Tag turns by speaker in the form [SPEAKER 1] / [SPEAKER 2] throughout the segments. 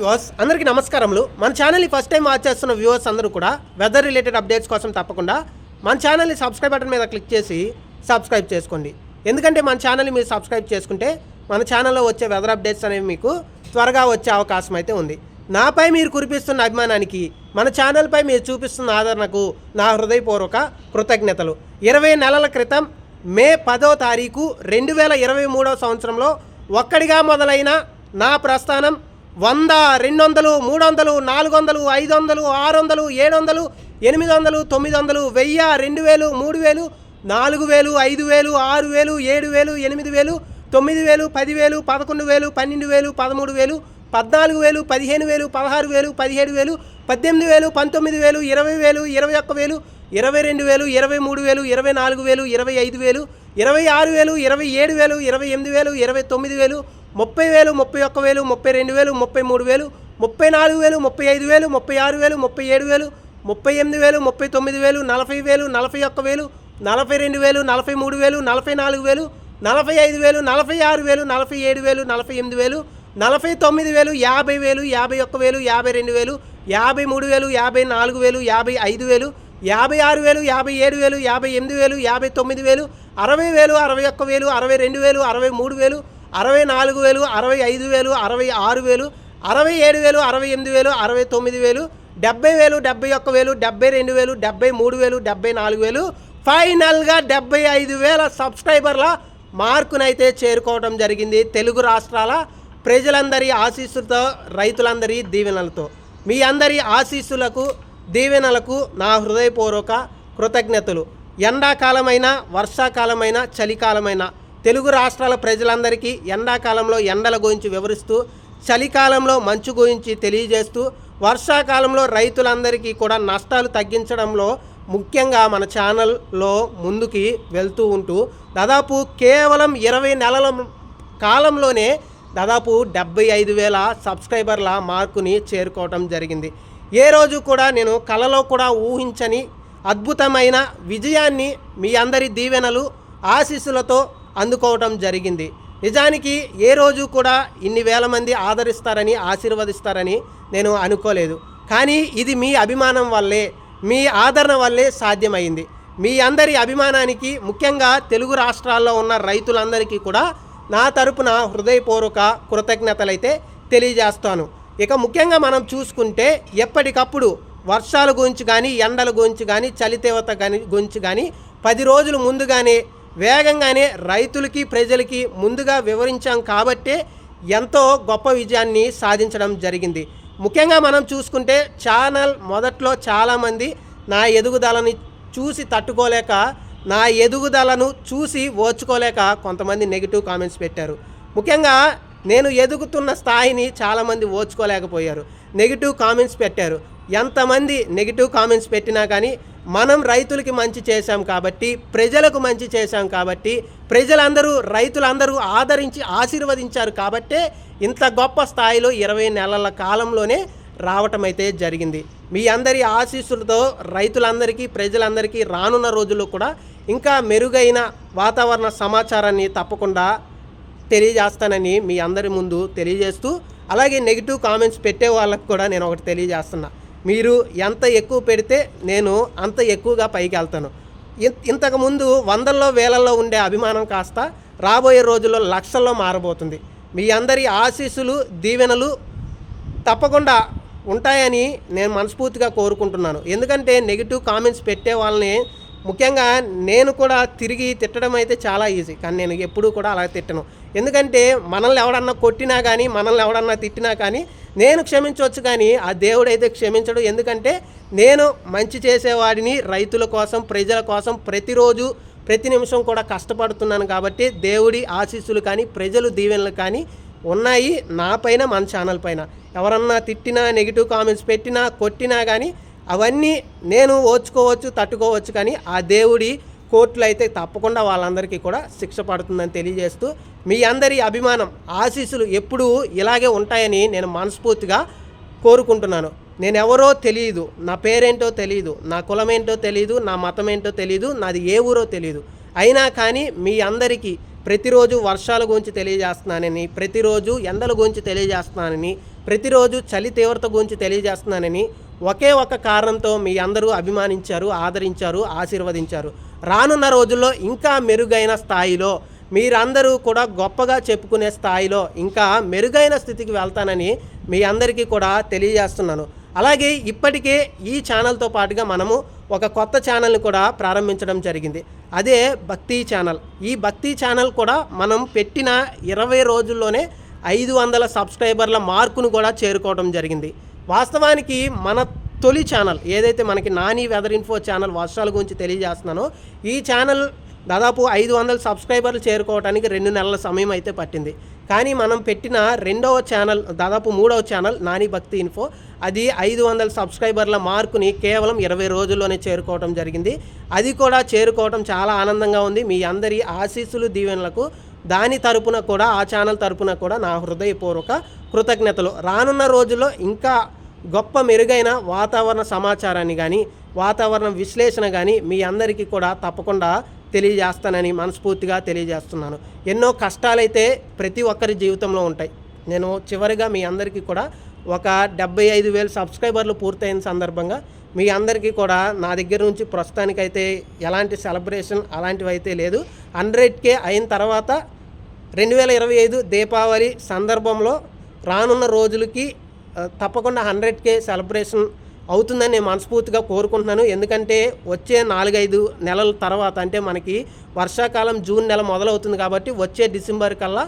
[SPEAKER 1] Viewers అందరికీ నమస్కారములు. మన ఛానల్ని ఫస్ట్ టైం వాచ్ చేస్తున్న వ్యూవర్స్ అందరూ కూడా వెదర్ రిలేటెడ్ అప్డేట్స్ కోసం తప్పకుండా మన ఛానల్ని సబ్స్క్రైబ్ బటన్ మీద క్లిక్ చేసి సబ్స్క్రైబ్ చేసుకోండి. ఎందుకంటే మన ఛానల్ని మీరు సబ్స్క్రైబ్ చేసుకుంటే మన ఛానల్లో వచ్చే వెదర్ అప్డేట్స్ అనేవి మీకు త్వరగా వచ్చే అవకాశం అయితే ఉంది. నాపై మీరు కురిపిస్తున్న అభిమానానికి మన ఛానల్పై మీరు చూపిస్తున్న ఆదరణకు నా హృదయపూర్వక కృతజ్ఞతలు. ఇరవై నెలల క్రితం మే పదో తారీఖు రెండు వేల ఇరవై మూడవ సంవత్సరంలో ఒక్కడిగా మొదలైన నా ప్రస్థానం వంద రెండు వందలు మూడు వందలు నాలుగు వందలు ఐదు వందలు ఆరు వందలు ఏడు వందలు ఎనిమిది వందలు తొమ్మిది వందలు వెయ్యి రెండు వేలు మూడు వేలు నాలుగు వేలు ఐదు వేలు ఆరు వేలు ఏడు వేలు ఎనిమిది వేలు తొమ్మిది వేలు పదివేలు పదకొండు వేలు పన్నెండు వేలు పదమూడు వేలు పద్నాలుగు వేలు పదిహేను వేలు పదహారు వేలు పదిహేడు వేలు పద్దెనిమిది వేలు పంతొమ్మిది వేలు ఇరవై వేలు ఇరవై ఒక్క వేలు ఇరవై రెండు వేలు ఇరవై మూడు వేలు ఇరవై నాలుగు వేలు ఇరవై ఐదు వేలు ఇరవై ఆరు వేలు ఇరవై ఏడు వేలు ఇరవై ఎనిమిది వేలు ఇరవై తొమ్మిది వేలు ముప్పై వేలు ముప్పై ఒక్క వేలు ముప్పై రెండు వేలు ముప్పై మూడు వేలు ముప్పై నాలుగు వేలు ముప్పై ఐదు వేలు ముప్పై ఆరు వేలు ముప్పై ఏడు వేలు ముప్పై ఎనిమిది వేలు ముప్పై తొమ్మిది వేలు నలభై వేలు నలభై ఒక్క వేలు నలభై రెండు వేలు నలభై మూడు వేలు నలభై నాలుగు వేలు నలభై ఐదు వేలు నలభై ఆరు వేలు నలభై ఏడు వేలు నలభై ఎనిమిది వేలు నలభై తొమ్మిది వేలు యాభై వేలు యాభై ఒక్క వేలు యాభై రెండు వేలు యాభై మూడు వేలు యాభై నాలుగు వేలు యాభై ఐదు వేలు యాభై ఆరు వేలు యాభై ఏడు వేలు యాభై ఎనిమిది వేలు యాభై తొమ్మిది వేలు అరవై వేలు అరవై ఒక్క వేలు అరవై రెండు వేలు అరవై మూడు వేలు అరవై నాలుగు వేలు అరవై ఐదు వేలు అరవై ఆరు వేలు అరవై ఏడు వేలు అరవై ఎనిమిది వేలు అరవై తొమ్మిది వేలు డెబ్బై వేలు డెబ్బై ఒక్క వేలు డెబ్బై రెండు వేలు డెబ్బై మూడు వేలు డెబ్బై నాలుగు వేలు. ఫైనల్గా డెబ్బై ఐదు వేల సబ్స్క్రైబర్ల మార్కునైతే చేరుకోవడం జరిగింది తెలుగు రాష్ట్రాల ప్రజలందరి ఆశీస్సులతో రైతులందరి దీవెనలతో. మీ అందరి ఆశీస్సులకు దీవెనలకు నా హృదయపూర్వక కృతజ్ఞతలు. ఎండాకాలమైన వర్షాకాలమైన చలికాలమైన తెలుగు రాష్ట్రాల ప్రజలందరికీ ఎండాకాలంలో ఎండల గురించి వివరిస్తూ చలికాలంలో మంచు గురించి తెలియజేస్తూ వర్షాకాలంలో రైతులందరికీ కూడా నష్టాలు తగ్గించడంలో ముఖ్యంగా మన ఛానల్లో ముందుకి వెళ్తూ ఉంటూ దాదాపు కేవలం ఇరవై నెలల కాలంలోనే దాదాపు డెబ్బై ఐదు వేల సబ్స్క్రైబర్ల మార్కుని చేరుకోవటం జరిగింది. ఏ రోజు కూడా నేను కలలో కూడా ఊహించని అద్భుతమైన విజయాన్ని మీ అందరి దీవెనలు ఆశీస్సులతో అందుకోవటం జరిగింది. నిజానికి ఏ రోజు కూడా ఇన్ని వేల మంది ఆదరిస్తారని ఆశీర్వదిస్తారని నేను అనుకోలేదు. కానీ ఇది మీ అభిమానం వల్లే మీ ఆదరణ వల్లే సాధ్యమైంది. మీ అందరి అభిమానానికి ముఖ్యంగా తెలుగు రాష్ట్రాల్లో ఉన్న రైతులందరికీ కూడా నా తరపున హృదయపూర్వక కృతజ్ఞతలైతే తెలియజేస్తాను. ఇక ముఖ్యంగా మనం చూసుకుంటే ఎప్పటికప్పుడు వర్షాల గురించి కానీ ఎండల గురించి కానీ చలి తీవ్రత కానీ గురించి కానీ పది రోజులు ముందుగానే వేగంగానే రైతులకి ప్రజలకి ముందుగా వివరించాం కాబట్టే ఎంతో గొప్ప విజయాన్ని సాధించడం జరిగింది. ముఖ్యంగా మనం చూసుకుంటే ఛానల్ మొదట్లో చాలామంది నా ఎదుగుదలని చూసి తట్టుకోలేక నా ఎదుగుదలను చూసి ఓర్చుకోలేక కొంతమంది నెగిటివ్ కామెంట్స్ పెట్టారు. ముఖ్యంగా నేను ఎదుగుతున్న స్థాయిని చాలామంది ఓర్చుకోలేకపోయారు. నెగిటివ్ కామెంట్స్ పెట్టారు. ఎంతమంది నెగిటివ్ కామెంట్స్ పెట్టినా కానీ మనం రైతులకి మంచి చేశాం కాబట్టి ప్రజలకు మంచి చేశాం కాబట్టి ప్రజలందరూ రైతులందరూ ఆదరించి ఆశీర్వదించారు కాబట్టే ఇంత గొప్ప స్థాయిలో ఇరవై నెలల కాలంలోనే రావటం అయితే జరిగింది. మీ అందరి ఆశీస్సులతో రైతులందరికీ ప్రజలందరికీ రానున్న రోజుల్లో కూడా ఇంకా మెరుగైన వాతావరణ సమాచారాన్ని తప్పకుండా తెలియజేస్తానని మీ అందరి ముందు తెలియజేస్తూ అలాగే నెగిటివ్ కామెంట్స్ పెట్టే వాళ్ళకు కూడా నేను ఒకటి తెలియజేస్తున్నా. మీరు ఎంత ఎక్కువ పెడితే నేను అంత ఎక్కువగా పైకి వెళ్తాను. ఇంతకుముందు వందల్లో వేలల్లో ఉండే అభిమానం కాస్త రాబోయే రోజుల్లో లక్షల్లో మారబోతుంది. మీ అందరి ఆశీస్సులు దీవెనలు తప్పకుండా ఉంటాయని నేను మనస్ఫూర్తిగా కోరుకుంటున్నాను. ఎందుకంటే నెగిటివ్ కామెంట్స్ పెట్టే వాళ్ళని ముఖ్యంగా నేను కూడా తిరిగి తిట్టడం అయితే చాలా ఈజీ. కానీ నేను ఎప్పుడూ కూడా అలా తిట్టను. ఎందుకంటే మనల్ని ఎవడన్నా కొట్టినా కానీ మనల్ని ఎవడన్నా తిట్టినా కానీ నేను క్షమించవచ్చు కానీ ఆ దేవుడైతే క్షమించడు. ఎందుకంటే నేను మంచి చేసేవాడిని రైతుల కోసం ప్రజల కోసం ప్రతిరోజు ప్రతి నిమిషం కూడా కష్టపడుతున్నాను కాబట్టి దేవుడి ఆశీస్సులు కానీ ప్రజలు దీవెనలు కానీ ఉన్నాయి నా పైన మన ఛానల్ పైన. ఎవరన్నా తిట్టినా నెగిటివ్ కామెంట్స్ పెట్టినా కొట్టినా కానీ అవన్నీ నేను ఓర్చుకోవచ్చు తట్టుకోవచ్చు కానీ ఆ దేవుడి కోర్టులు అయితే తప్పకుండా వాళ్ళందరికీ కూడా శిక్ష పడుతుందని తెలియజేస్తూ మీ అందరి అభిమానం ఆశీస్సులు ఎప్పుడూ ఇలాగే ఉంటాయని నేను మనస్ఫూర్తిగా కోరుకుంటున్నాను. నేను ఎవరో తెలియదు నా పేరేంటో తెలియదు నా కులం ఏంటో తెలియదు నా మతం ఏంటో తెలియదు నాది ఏ ఊరో తెలియదు అయినా కానీ మీ అందరికీ ప్రతిరోజు వర్షాల గురించి తెలియజేస్తున్నానని ప్రతిరోజు ఎండల గురించి తెలియజేస్తున్నానని ప్రతిరోజు చలి తీవ్రత గురించి తెలియజేస్తున్నానని ఒకే ఒక కారణంతో మీ అందరూ అభిమానించారు ఆదరించారు ఆశీర్వదించారు. రానున్న రోజుల్లో ఇంకా మెరుగైన స్థాయిలో మీరందరూ కూడా గొప్పగా చెప్పుకునే స్థాయిలో ఇంకా మెరుగైన స్థితికి వెళ్తానని మీ అందరికీ కూడా తెలియజేస్తున్నాను. అలాగే ఇప్పటికే ఈ ఛానల్తో పాటుగా మనము ఒక కొత్త ఛానల్ని కూడా ప్రారంభించడం జరిగింది. అదే భక్తి ఛానల్. ఈ భక్తి ఛానల్ కూడా మనం పెట్టిన ఇరవై రోజుల్లోనే ఐదు వందల సబ్స్క్రైబర్ల మార్కును కూడా చేరుకోవడం జరిగింది. వాస్తవానికి మన తొలి ఛానల్ ఏదైతే మనకి నాని వెదర్ ఇన్ఫో ఛానల్ వర్షాల గురించి తెలియజేస్తున్నానో ఈ ఛానల్ దాదాపు ఐదు వందల సబ్స్క్రైబర్లు చేరుకోవడానికి రెండు నెలల సమయం అయితే పట్టింది. కానీ మనం పెట్టిన రెండవ ఛానల్ దాదాపు మూడవ ఛానల్ నాని భక్తి ఇన్ఫో అది ఐదు వందల సబ్స్క్రైబర్ల మార్కుని కేవలం ఇరవై రోజుల్లోనే చేరుకోవడం జరిగింది. అది కూడా చేరుకోవడం చాలా ఆనందంగా ఉంది. మీ అందరి ఆశీస్సులు దీవెనలకు దాని తరపున కూడా ఆ ఛానల్ తరపున కూడా నా హృదయపూర్వక కృతజ్ఞతలు. రానున్న రోజుల్లో ఇంకా గొప్ప మెరుగైన వాతావరణ సమాచారాన్ని కానీ వాతావరణ విశ్లేషణ కానీ మీ అందరికీ కూడా తప్పకుండా తెలియజేస్తానని మనస్ఫూర్తిగా తెలియజేస్తున్నాను. ఎన్నో కష్టాలైతే ప్రతి ఒక్కరి జీవితంలో ఉంటాయి. నేను చివరిగా మీ అందరికీ కూడా ఒక డెబ్బై ఐదు వేలు సబ్స్క్రైబర్లు పూర్తయిన సందర్భంగా మీ అందరికీ కూడా నా దగ్గర నుంచి ప్రస్తుతానికైతే ఎలాంటి సెలబ్రేషన్ అలాంటివి అయితే లేదు. హండ్రెడ్కే అయిన తర్వాత రెండు వేల ఇరవై ఐదు దీపావళి సందర్భంలో రానున్న రోజులకి తప్పకుండా హండ్రెడ్ కే సెలబ్రేషన్ అవుతుందని నేను మనస్ఫూర్తిగా కోరుకుంటున్నాను. ఎందుకంటే వచ్చే నాలుగైదు నెలల తర్వాత అంటే మనకి వర్షాకాలం జూన్ నెల మొదలవుతుంది కాబట్టి వచ్చే డిసెంబర్ కల్లా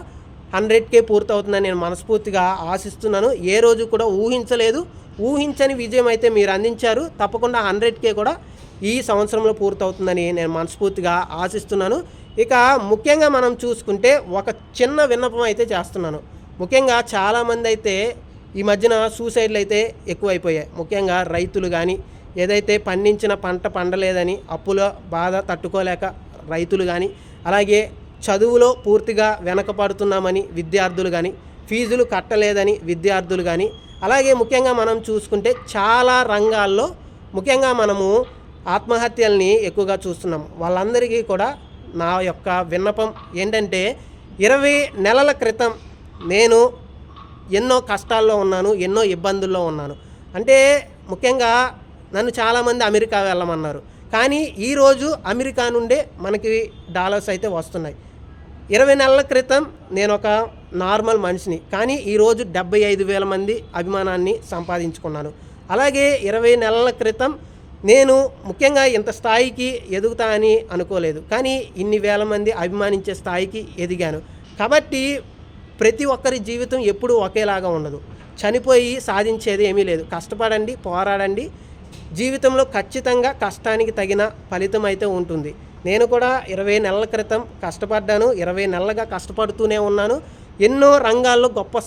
[SPEAKER 1] హండ్రెడ్ కే పూర్తవుతుందని నేను మనస్ఫూర్తిగా ఆశిస్తున్నాను. ఏ రోజు కూడా ఊహించలేదు. ఊహించని విజయం అయితే మీరు అందించారు. తప్పకుండా హండ్రెడ్ కే కూడా ఈ సంవత్సరంలో పూర్తవుతుందని నేను మనస్ఫూర్తిగా ఆశిస్తున్నాను. ఇక ముఖ్యంగా మనం చూసుకుంటే ఒక చిన్న విన్నపం అయితే చేస్తున్నాను. ముఖ్యంగా చాలామంది అయితే ఈ మధ్యన సూసైడ్లు అయితే ఎక్కువైపోయాయి. ముఖ్యంగా రైతులు కానీ ఏదైతే పండించిన పంట పండలేదని అప్పుల బాధ తట్టుకోలేక రైతులు కానీ అలాగే చదువులో పూర్తిగా వెనకపడుతున్నామని విద్యార్థులు కానీ ఫీజులు కట్టలేదని విద్యార్థులు కానీ అలాగే ముఖ్యంగా మనం చూసుకుంటే చాలా రంగాల్లో ముఖ్యంగా మనము ఆత్మహత్యల్ని ఎక్కువగా చూస్తున్నాం. వాళ్ళందరికీ కూడా నా యొక్క విన్నపం ఏంటంటే ఇరవై నెలల క్రితం నేను ఎన్నో కష్టాల్లో ఉన్నాను ఎన్నో ఇబ్బందుల్లో ఉన్నాను. అంటే ముఖ్యంగా నన్ను చాలామంది అమెరికా వెళ్ళమన్నారు. కానీ ఈరోజు అమెరికా నుండే మనకి డాలర్స్ అయితే వస్తున్నాయి. ఇరవై నెలల క్రితం నేను ఒక నార్మల్ మనిషిని. కానీ ఈరోజు డెబ్బై ఐదు వేల మంది అభిమానాన్ని సంపాదించుకున్నాను. అలాగే ఇరవై నెలల క్రితం నేను ముఖ్యంగా ఇంత స్థాయికి ఎదుగుతా అని అనుకోలేదు. కానీ ఇన్ని వేల మంది అభిమానించే స్థాయికి ఎదిగాను. కాబట్టి ప్రతి ఒక్కరి జీవితం ఎప్పుడూ ఒకేలాగా ఉండదు. చనిపోయి సాధించేది ఏమీ లేదు. కష్టపడండి పోరాడండి. జీవితంలో ఖచ్చితంగా కష్టానికి తగిన ఫలితం అయితే ఉంటుంది. నేను కూడా ఇరవై నెలల క్రితం కష్టపడ్డాను. ఇరవై నెలలుగా కష్టపడుతూనే ఉన్నాను. ఎన్నో రంగాల్లో గొప్ప